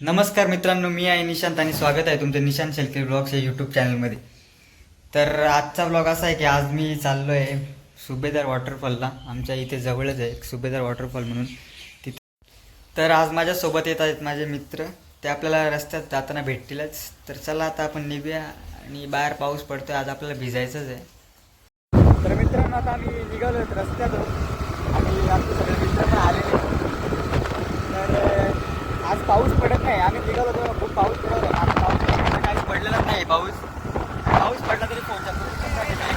नमस्कार मित्रांनो मी आहे निशांत आणि स्वागत आहे तुमचं निशांत शेलके ब्लॉग्स या यूट्यूब चॅनलमध्ये तर आजचा ब्लॉग असा आहे की आज मी चाललो आहे सुभेदार वॉटरफॉलला आमच्या इथे जवळच आहे सुभेदार वॉटरफॉल म्हणून तिथे. तर आज माझ्यासोबत येत आहेत माझे मित्र. ते आपल्याला रस्त्यात जाताना भेटतीलच. तर चला आता आपण निघूया आणि बाहेर पाऊस पडतो आज आपल्याला भिजायचंच आहे. तर मित्रांनो आता आम्ही निघालो रस्त्यातून. आणि आमचे सगळे मित्र पण आलेले तर अह, आज पाऊस पडत नाही. आम्ही निघालो तेव्हा खूप पाऊस पडत होता. आज पाऊस काहीच पडलेलाच नाही पाऊस. पाऊस पडला तरी फोनच्या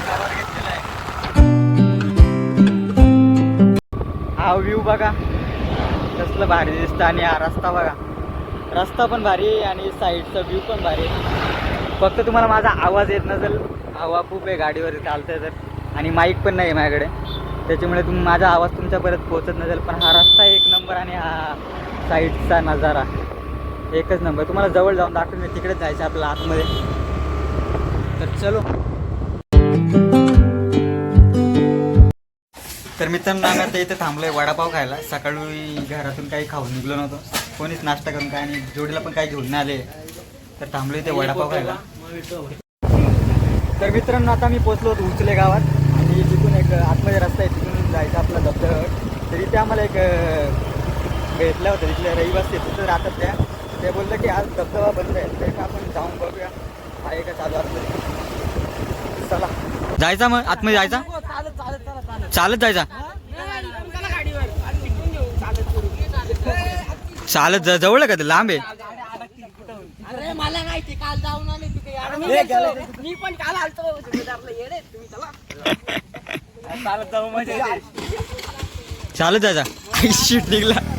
कवर घेतलेला आहे हा व्ह्यू बघा. कसलं भारी दिसतं आणि हा रस्ता बघा. रस्ता पण भारी आहे आणि साईडचा व्ह्यू पण भारी आहे. फक्त तुम्हाला माझा आवाज येत नसेल हवा खूप आहे गाडीवर चालतंय तर. आणि माईक पण नाही आहे माझ्याकडे. त्याच्यामुळे तुम माझा आवाज तुमच्यापर्यंत पोहोचत नसेल पण हा रस्ता एक नंबर आणि साईडचा नजारा. एकच नंबर. तुम्हाला जवळ जाऊन दाखवून मी तिकडेच जायचं आपल्या आतमध्ये. तर चलो. तर मित्रांनो आम्ही आता इथे थांबलोय वडापाव खायला. सकाळी घरातून काही खाऊन निघलो नव्हतो. कोणीच नाश्ता करून काय आणि जोडीला पण काही घेऊन नाही आले. तर थांबलो इथे वडापाव खायला. तर मित्रांनो आता मी पोचलो होतो उचले गावात. आणि तिथून एक आतमध्ये रस्ता आहे तिथून जायचं आपला धबधब्यावर तरी इथे आम्हाला एक भेटल्या होत्या तिथल्या रहिवासी तिथं राहतात त्या. ते बोललं की आज धबधबा बंद आहे. तर आपण जाऊन बघूया. आहे का चालू असलं चला. जायचा मग? आतमध्ये जायचा? चालत चालत चला चालत चालत जायचा. चालत जा- जवळ का ते? लांब आहे. अरे मला माहिती काल जाऊन आले तिथे. यार. मी पण काल आलतो. तुम्ही चला. चालत जाऊ चालत जायचा शीट निघला.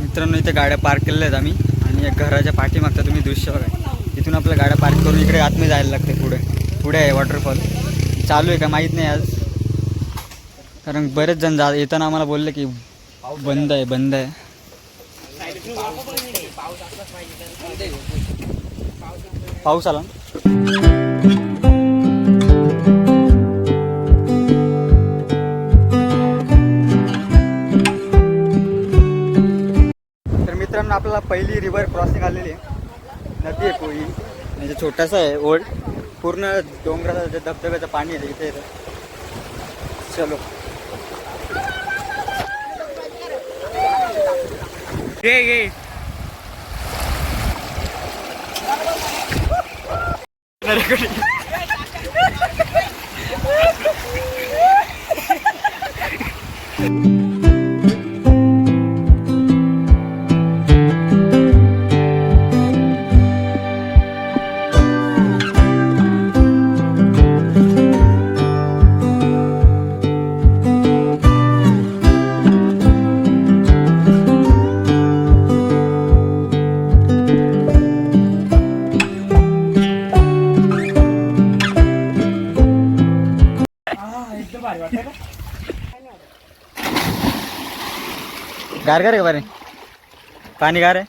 मित्रांनो इथे गाड्या पार्क केलेल्या आहेत आम्ही. आणि या घराच्या पाठीमागचा तुम्ही दृश्य बघा. इथून आपल्या गाड्या पार्क करून इकडे आतमध्ये जायला लागते पुढे. पुढे आहे वॉटरफॉल चालू आहे का माहीत नाही आज. कारण बरेच जण जा येताना आम्हाला बोलले की बंद आहे बंद आहे. पाऊस आला तर मित्रांनो आपल्याला पहिली रिव्हर क्रॉसिंग आलेली आहे. नदी आहे कोळी म्हणजे छोटासा आहे ओढ. पूर्ण डोंगराचा जे धबधब्याचं पाणी आहे इथे. चलो. येतं चलो घे घे गार गार आहे का बरे पाणी गार आहे?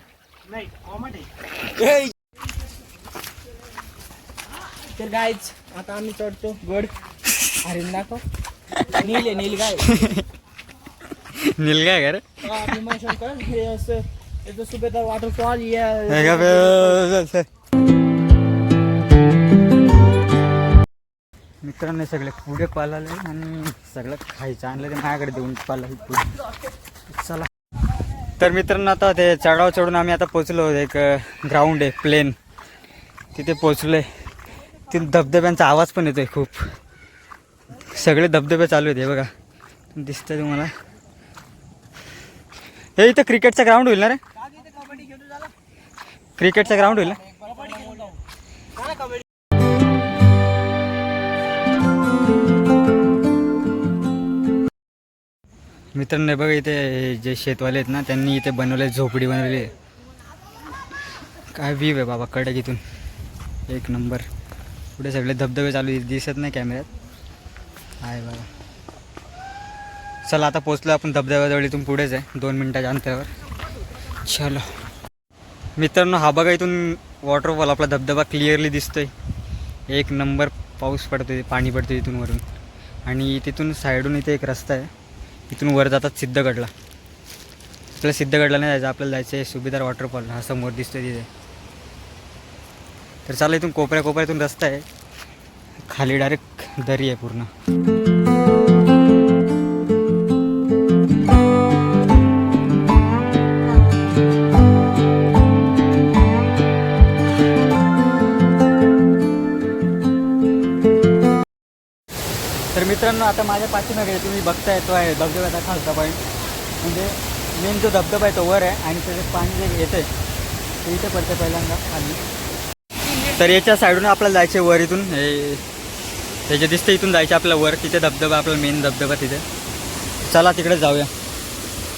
तर गायच आता आम्ही चढतो गड. अरे दाखव. नील आहे नील गाय नील काय का रे? हा, भीमाशंकर हे असं याचं सुभेदार वॉटरफॉल या मित्रांनो सगळे पुढे पालाले आणि सगळं खायचं. आणलं ते माझ्याकडे देऊन पाला पुढे. चला. तर मित्रांनो आता ते चढाव चढून आम्ही आता पोचलो एक ग्राउंड आहे प्लेन तिथे पोचलोय तिथे धबधब्यांचा आवाज पण येतोय खूप. सगळे धबधबे चालू आहेत हे बघा. दिसतंय तुम्हाला. हे इथं क्रिकेटचा ग्राउंड होईल ना रे? क्रिकेटचा ग्राउंड होईल ना? मित्रांनो बघा इथे जे शेतवाले आहेत ना त्यांनी इथे बनवले झोपडी बनवली. आहे काय व्ह्यू आहे बाबा कडक इथून? एक नंबर पुढे सगळे धबधबे चालू आहेत, दिसत नाही कॅमेऱ्यात आहे बाबा. चला आता पोचलो आपण धबधब्याजवळ इथून पुढेच आहे दोन मिनटाच्या अंतरावर. चलो. मित्रांनो हा बघा इथून वॉटरफॉल आपला धबधबा क्लिअरली दिसतोय. एक नंबर पाऊस पडतोय पाणी पडतोय इथून वरून. आणि तिथून साईडून इथे एक रस्ता आहे. इथून वर जातात सिद्धगडला. आपल्याला सिद्धगडला नाही जायचं आपल्याला जायचं आहे सुभेदार वॉटरफॉल हा समोर दिसतोय तिथे. तर चालू इथून कोपऱ्या कोपऱ्यातून रस्ता आहे. खाली डायरेक्ट दरी आहे पूर्ण. तर मित्रांनो आता माझ्या पाठीमागे तुम्ही बघताय तो आहे धबधब्याचा खालचा पॉईंट म्हणजे मेन जो धबधबा आहे तो वर आहे आणि त्याचे पाणी जे येतं ते इथे पडतं पहिल्यांदा खाली. तर याच्या साईडून आपल्याला जायचे वर इथून. हे त्याचे दिसतं इथून जायचं आपलं वर. तिथे धबधबा आपला मेन धबधबा तिथे. चला तिकडे जाऊया.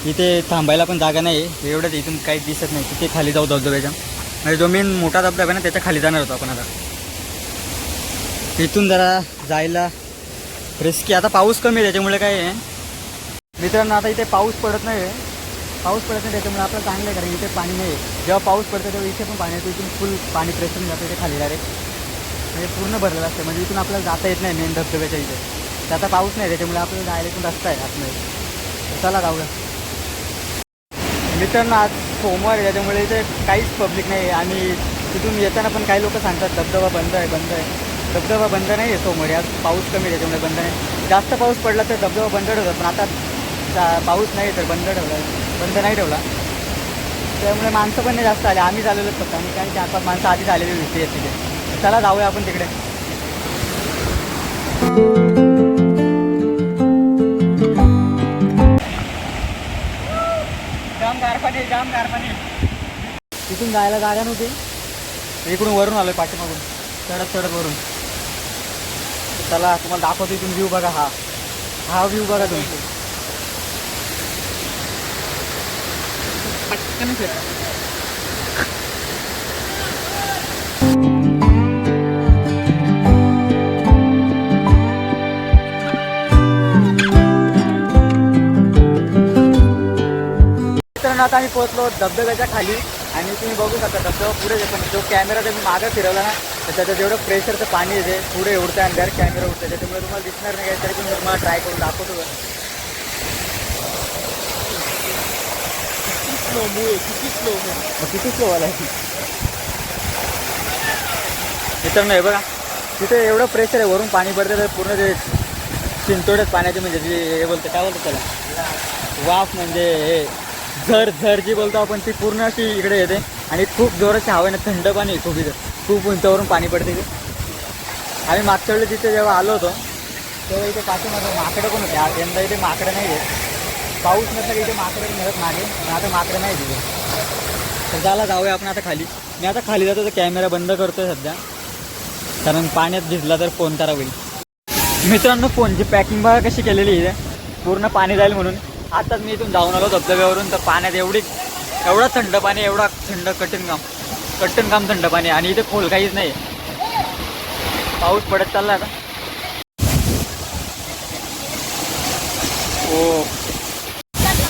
इथे थांबायला पण जागा नाही आहे एवढंच इथून काही दिसत नाही. तिथे खाली जाऊ धबधब्याच्या. म्हणजे जो मेन मोठा धबधबा आहे ना त्याच्याखाली जाणार होतो आपण आता. इथून जरा जायला रिस्की आता पाऊस कमी आहे त्याच्यामुळे काय आहे? मित्रांनो आता इथे पाऊस पडत नाही आहे. पाऊस पडत नाही त्याच्यामुळे आपलं चांगलं आहे कारण इथे पाणी नाही आहे. जेव्हा पाऊस पडतो तेव्हा इथे पण पाणी येतो इथून फुल पाणी प्रेशर जातं इथे खाली डायरेक्ट म्हणजे पूर्ण भरलेलं असतं. म्हणजे इथून आपल्याला जाता येत नाही मेन धबधब्याच्या इथे. आता पाऊस नाही त्याच्यामुळे आपल्याला जायला इथून रस्ता आहे आतमध्ये. चला जाऊया. मित्रांनो आज सोमवार आहे त्याच्यामुळे इथे काहीच पब्लिक नाही आहे. आणि तिथून येताना पण काही लोक सांगतात धबधबा बंद आहे बंद आहे. धबधबा बंद नाही आहे सोमवारी. आज पाऊस कमी आहे त्याच्यामुळे बंद नाही. जास्त पाऊस पडला तर धबधबा बंद ठेवतात पण आता पाऊस नाही तर बंद ठेवला बंद नाही ठेवला. त्यामुळे माणसं पण नाही जास्त आले. आम्ही झालेलोच फक्त. आम्ही काही चार पाच माणसं आधीच आलेली होती तिथे. चला जाऊया आपण तिकडे. जाम गारपाणी तिथून जायला गाड्या नव्हती. इकडून वरून आलोय पाठीमागून. चढत चढत वरून. चला तुम्हाला दाखवतो इथून व्ह्यू बघा हा. हा व्ह्यू बघा तुम्ही. पटकन आता आम्ही पोहोचलो धबधब्याच्या खाली. आणि तुम्ही बघू शकता धबधबा पुढे पण जो कॅमेरा तुम्ही मागं फिरवला ना तर त्याचं जेवढं प्रेशरचं पाणी येते पुढे उडतं आणि डायरेक्ट कॅमेरा उडतं त्याच्यामुळे तुम्हाला दिसणार नाही तरी पण मी तुम्हाला ट्राय करून दाखवतो. स्लो मूव किती स्लो मूव किती स्लो आला मित्रांनो हे बघा. तिथे एवढं प्रेशर आहे वरून पाणी पडतं तर पूर्ण ते चिंतोड्यात पाण्याचे म्हणजे हे बोलतं काय बोलतं त्याला? वाफ म्हणजे हे. झर झर जी बोलतो आपण ती पूर्ण अशी इकडे येते. आणि खूप जोराची हवा आहे थंड पाणी आहे खूप इथं खूप उंचावरून पाणी पडते ते आम्ही मागच्या वेळेला तिथे जेव्हा आलो होतो तेव्हा इथे पाठीमागं माकडं पण होते? आज यंदा इथे माकडं नाही आहे पाऊस नसला इथे माकडं मिळत मागे पण आता माकडं नाही तिथे तर झाला जाऊया आपण आता खाली. मी आता खाली जातो तर कॅमेरा बंद करतोय सध्या. कारण पाण्यात भिजला तर फोन करा होईल. मित्रांनो फोनची पॅकिंग बघा कशी केलेली आहे. पूर्ण पाणी जाईल म्हणून. आताच मी इथून जाऊन आलो धबधब्यावरून तर पाण्यात एवढी एवढा थंड पाणी एवढा थंड कठीण काम कठीण काम थंड पाणी. आणि इथे खोल काहीच नाही पाऊस पडत चालला आता. हो.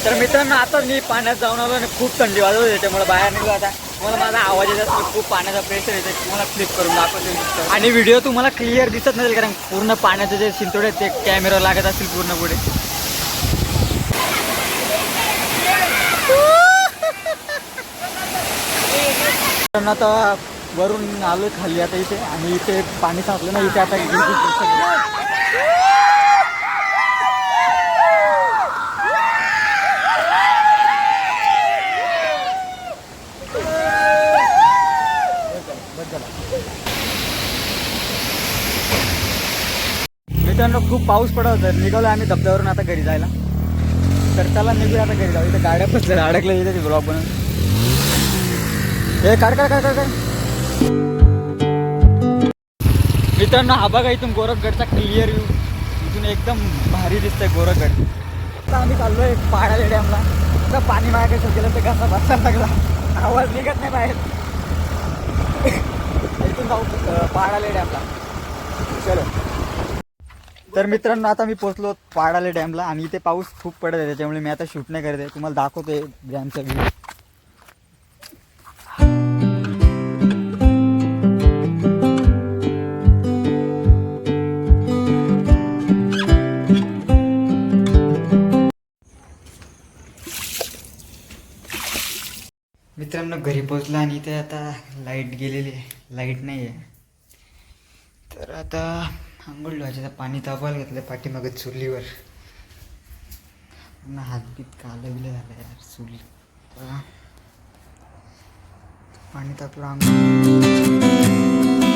तर मित्रांनो आता मी पाण्यात जाऊन आलो आणि खूप थंडी वाजत होती त्याच्यामुळे बाहेर निघू आता. तुम्हाला माझा आवाज येत असेल खूप पाण्याचा प्रेशर येते तुम्हाला क्लिक करून दाखवतो आणि व्हिडिओ तुम्हाला क्लिअर दिसत नसेल कारण पूर्ण पाण्याचे जे शिंतोडे ते कॅमेरा लागत असतील पूर्ण पुढे. मित्रांनो, आता वरून आलो खाली आता इथे आणि इथे पाणी साचलं ना इथे आता मित्रांनो खूप पाऊस पडत होता. निघालो आम्ही धबधब्यावरून आता घरी जायला. तर चला निघूया आता घरी जाऊ. इथे गाड्या पण अडकल्या इथे ब्लॉक बनवून. हे काढ काढ काढ काढ. मित्रांनो हा बघा इथून गोरखगडचा क्लिअर व्ह्यू इथून एकदम भारी दिसतंय गोरखगड. आता आम्ही चाललोय पाडाले डॅमला. आता पाणी मागे गेलं तर कसा बसायला लागला. आवाज निघत नाही बाहेर. इथून जाऊ अं, पाडाले डॅमला. चलो. तर मित्रांनो आता मी पोहोचलो पाडाले डॅमला आणि इथे पाऊस खूप पडत आहे त्याच्यामुळे मी आता शूट नाही करत आहे. तुम्हाला दाखवतोय डॅमचा व्ह्यू मित्रांनो घरी पोचलो आणि इथे आता लाइट गेलेली आहे. लाइट नाही आहे. तर आता आंघोळ धुवायचं पाणी तापवायला घेतलं पाठीमागं चुलीवर. पूर्ण हातबीत कालं बिलं झालं यार चुली. पाणी तापलं आंघोळ.